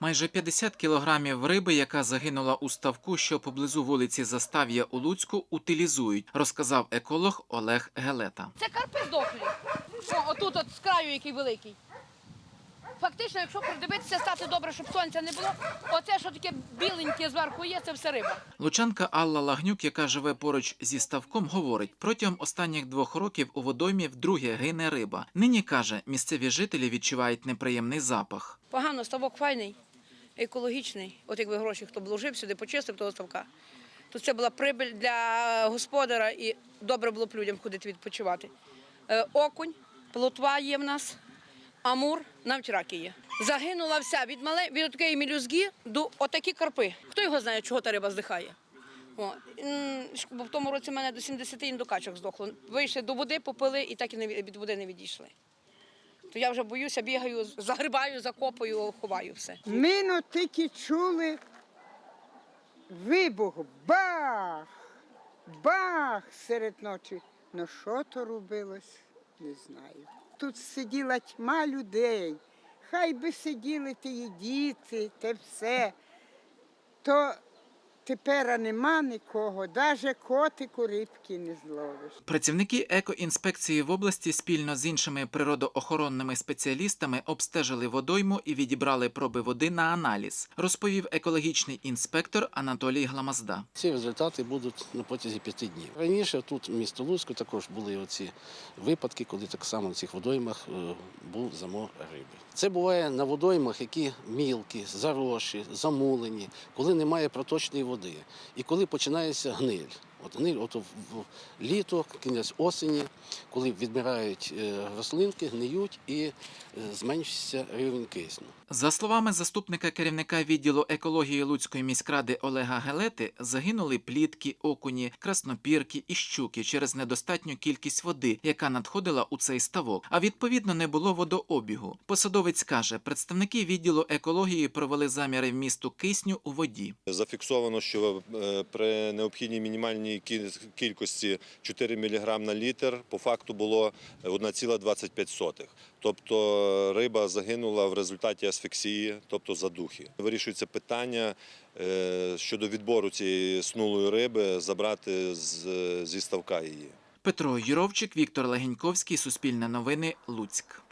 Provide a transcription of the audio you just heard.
Майже 50 кілограмів риби, яка загинула у ставку, що поблизу вулиці Застав'я у Луцьку, утилізують, розказав еколог Олег Гелета. Це карпи здохлі. О, отут от з краю який великий. Фактично, якщо придивитися, стати добре, щоб сонця не було, оце, що таке біленьке зверху є, це все риба. Лучанка Алла Лагнюк, яка живе поруч зі ставком, говорить, протягом останніх двох років у водоймі вдруге гине риба. Нині каже, місцеві жителі відчувають неприємний запах. Погано, ставок файний, екологічний. От якби гроші хто вложив сюди, почистив того ставка. То це була прибиль для господара і добре було б людям ходити відпочивати. Е, окунь, плотва є в нас, амур, навіть раки є. Загинула вся від мале від такої мілюзги до отакі карпи. Хто його знає, чого та риба здихає? О, бо в тому році в мене до 70 індукачок здохло. Вийшли до води, попили і так і від води не відійшли. То я вже боюся, бігаю, загрибаю, закопую, ховаю все. Ми ну тільки чули вибух, бах, бах серед ночі. Ну що то робилось, не знаю. Тут сиділа тьма людей. Хай би сиділи ті діти, те все. То тепер нема нікого, навіть котику рибки не зловиш. Працівники екоінспекції в області спільно з іншими природоохоронними спеціалістами обстежили водойму і відібрали проби води на аналіз, розповів екологічний інспектор Анатолій Гламазда. Ці результати будуть на протязі п'яти днів. Раніше тут в місто Луцьку також були оці випадки, коли так само на цих водоймах е, був замор риби. Це буває на водоймах, які мілкі, заросші, замулені, коли немає проточної води і коли починається гниль. От гниль, от в в літо, кінець осені, коли відмирають е, рослинки, гниють і е, зменшується рівень кисню. За словами заступника керівника відділу екології Луцької міськради Олега Гелети, загинули плітки, окуні, краснопірки і щуки через недостатню кількість води, яка надходила у цей ставок. А відповідно не було водообігу. Посадовець каже, представники відділу екології провели заміри вмісту кисню у воді. Зафіксовано, що е, при необхідній мінімальній кі- кількості 4 мг на літр по факту було 1,25. Тобто риба загинула в результаті асфіксії, тобто задухи. Вирішується питання е, щодо відбору цієї снулої риби, забрати зі ставка її. Петро Юровчик, Віктор Легеньковський, Суспільне новини, Луцьк.